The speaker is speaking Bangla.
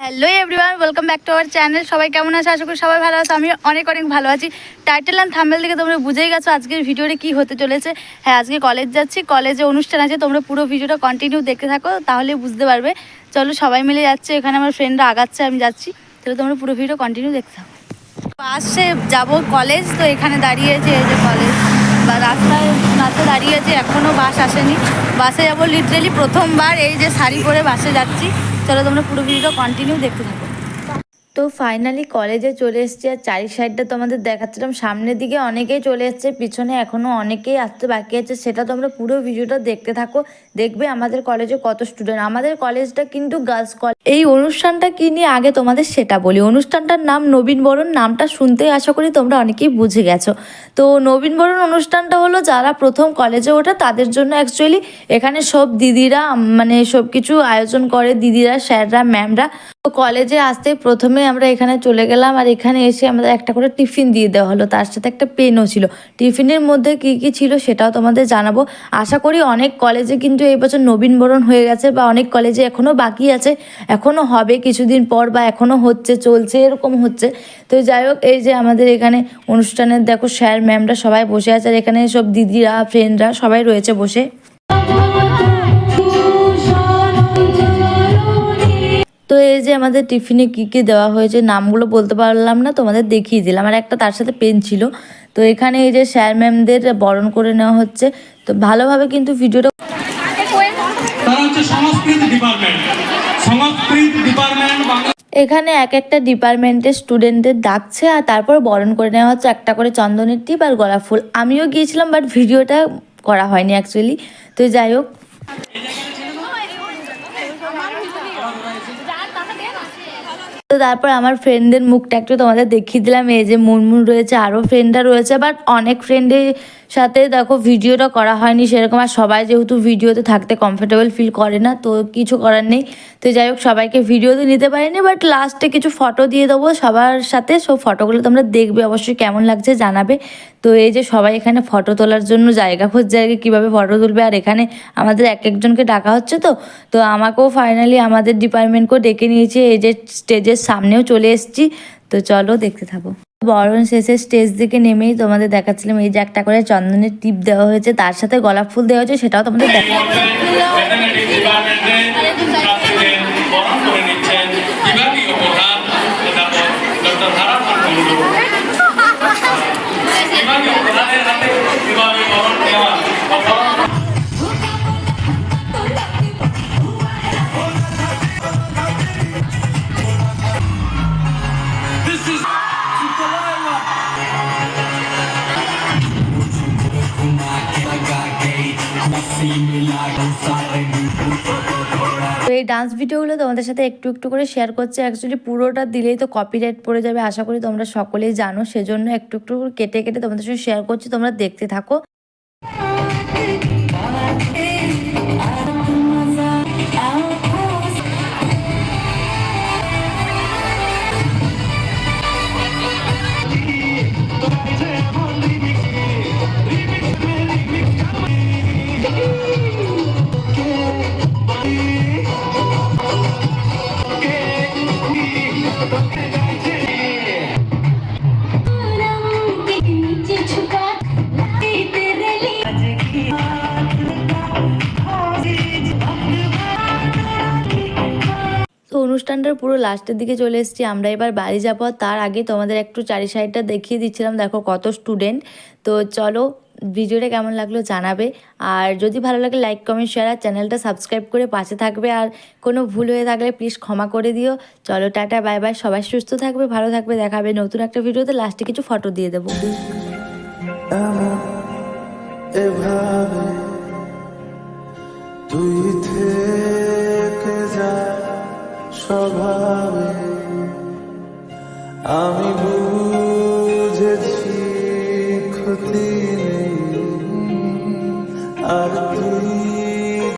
Hello everyone welcome back to our channel সবাই কেমন আছে? আশা করি সবাই ভালো আছে। আমি অনেক অনেক ভালো আছি। টাইটেল অ্যান্ড থাম্বেল থেকে তোমরা বুঝেই গেছো আজকের ভিডিওটা কি হতে চলেছে। হ্যাঁ আজকে কলেজ যাচ্ছি কলেজে অনুষ্ঠান আছে। তোমরা পুরো ভিডিওটা কন্টিনিউ দেখতে থাকো, তাহলে বুঝতে পারবে। চলো সবাই মিলে যাচ্ছে। এখানে আমার ফ্রেন্ডরা আগাচ্ছে, আমি যাচ্ছি। তাহলে তোমরা পুরো ভিডিও কন্টিনিউ দেখতে থাকো। বাসে যাব কলেজ তো এখানে দাঁড়িয়েছে এই যে কলেজ বা রাস্তায় রাস্তায় দাঁড়িয়েছে এখনও বাস আসেনি। বাসে যাব লিটারেলি প্রথমবার। এই যে শাড়ি পরে বাসে যাচ্ছি। চলো তোমরা পুরো ভিডিওটা কন্টিনিউ দেখতে থাকো। তো ফাইনালি কলেজে চলে এসেছি আর চারি সাইডটা তোমাদের দেখাচ্ছিলাম। সামনের দিকে অনেকেই চলে এসছে, পিছনে এখনও অনেকেই আসতে বাকি আছে, সেটা তোমরা পুরো ভিডিওটা দেখতে থাকো। দেখবে আমাদের কলেজে কত স্টুডেন্ট আমাদের কলেজটা কিন্তু গার্লস কলেজ এই অনুষ্ঠানটা কি নিয়ে আগে তোমাদের সেটা বলি। অনুষ্ঠানটার নাম নবীন বরণ, নামটা শুনতেই আশা করি তোমরা অনেকেই বুঝে গেছো। তো নবীন বরণ অনুষ্ঠানটা হলো, যারা প্রথম কলেজে ওঠে, তাদের জন্য অ্যাকচুয়ালি এখানে সব দিদিরা মানে সব কিছু আয়োজন করে দিদিরা, স্যাররা ম্যামরা তো কলেজে আসতে প্রথমে আমরা এখানে চলে গেলাম আর এখানে এসে আমাদের একটা করে টিফিন দিয়ে দেওয়া হলো। তার সাথে একটা পেনও ছিল। টিফিনের মধ্যে কি কি ছিল সেটাও তোমাদের জানাব। আশা করি অনেক কলেজে কিন্তু এই বছর নবীনবরণ হয়ে গেছে বা অনেক কলেজে এখনও বাকি আছে। এখনও হবে কিছুদিন পর বা এখনও হচ্ছে, চলছে, এরকম হচ্ছে। তো যাই হোক, এই যে আমাদের এখানে অনুষ্ঠানের, দেখো স্যার, ম্যামরা সবাই বসে আছে আর এখানে সব দিদিরা, ফ্রেন্ডরা সবাই রয়েছে বসে। এই যে আমাদের টিফিনে কী কী দেওয়া হয়েছে নামগুলো বলতে পারলাম না তোমাদের দেখিয়ে দিলাম। আর একটা তার সাথে পেন ছিল। তো এখানে এই যে স্যার ম্যামদের বরণ করে নেওয়া হচ্ছে। তো ভালোভাবে কিন্তু ভিডিওটা সংস্কৃত ডিপার্টমেন্ট সংস্কৃত ডিপার্টমেন্ট এখানে এক একটা ডিপার্টমেন্টের স্টুডেন্টদের ডাকছে আর তারপর বরণ করে নেওয়া হচ্ছে। একটা করে চন্দনের টিপ আর গোলাপ ফুল। আমিও গিয়েছিলাম বাট ভিডিওটা করা হয়নি অ্যাকচুয়ালি তো যাই হোক তারপর আমার ফ্রেন্ডদের মুখটা একটু তোমাদের দেখিয়ে দিলাম। এই যে মুনমুন রয়েছে আরও ফ্রেন্ডরা রয়েছে বাট অনেক ফ্রেন্ডের সাথে দেখো ভিডিওটা করা হয়নি সেরকম, আর সবাই যেহেতু ভিডিওতে থাকতে কমফোর্টেবল ফিল করে না, তো কিছু করার নেই। তো যাই হোক, সবাইকে ভিডিওতে নিতে পারিনি বাট লাস্টে কিছু ফটো দিয়ে দেবো সবার সাথে। সব ফটোগুলো তোমরা দেখবে, অবশ্যই কেমন লাগছে জানাবে। তো এই যে সবাই এখানে ফটো তোলার জন্য জায়গা খুঁজছে আর কীভাবে ফটো তুলবে, আর এখানে আমাদের এক একজনকে ডাকা হচ্ছে তো। তো আমাকেও ফাইনালি আমাদের ডিপার্টমেন্টকেও ডেকে নিয়েছে, এই যে স্টেজের সামনেও চলে এসেছি। তো চলো দেখতে থাকো। বরণ শেষে স্টেজ দিকে নেমেই তোমাদের দেখাচ্ছিলাম, এই যে একটা করে চন্দনের টিপ দেওয়া হয়েছে, তার সাথে গোলাপ ফুল দেওয়া হয়েছে, সেটাও তোমাদের দেখা তো এই ডান্স ভিডিওগুলো তোমাদের সাথে একটু একটু করে শেয়ার করছে। অ্যাকচুয়ালি পুরোটা দিলেই তো কপিরাইট পড়ে যাবে। আশা করি তোমরা সকলেই জানো। সেজন্য একটু একটু কেটে কেটে তোমাদের সাথে শেয়ার করছি। তোমরা দেখতে থাকো। তো অনুষ্ঠানটার পুরো লাস্টের দিকে চলে এসেছি। আমরা এবার বাড়ি যাব তার আগে তোমাদের একটু চারি সাইডটা দেখিয়ে দিচ্ছিলাম। দেখো কত স্টুডেন্ট তো চলো ভিডিওটা কেমন লাগল জানাবে। আর যদি ভালো লাগে লাইক কমেন্ট শেয়ার আর চ্যানেলটা সাবস্ক্রাইব করে পাশে থাকবে। আর কোনো ভুল হয়ে থাকলে প্লিজ ক্ষমা করে দিও। চলো টাটা বাই বাই সবাই সুস্থ থাকবে, ভালো থাকবে। দেখাবে নতুন একটা ভিডিওতে। লাস্টে কিছু ফটো দিয়ে দেবো। তুই স্বভাবে আমি বুঝেছি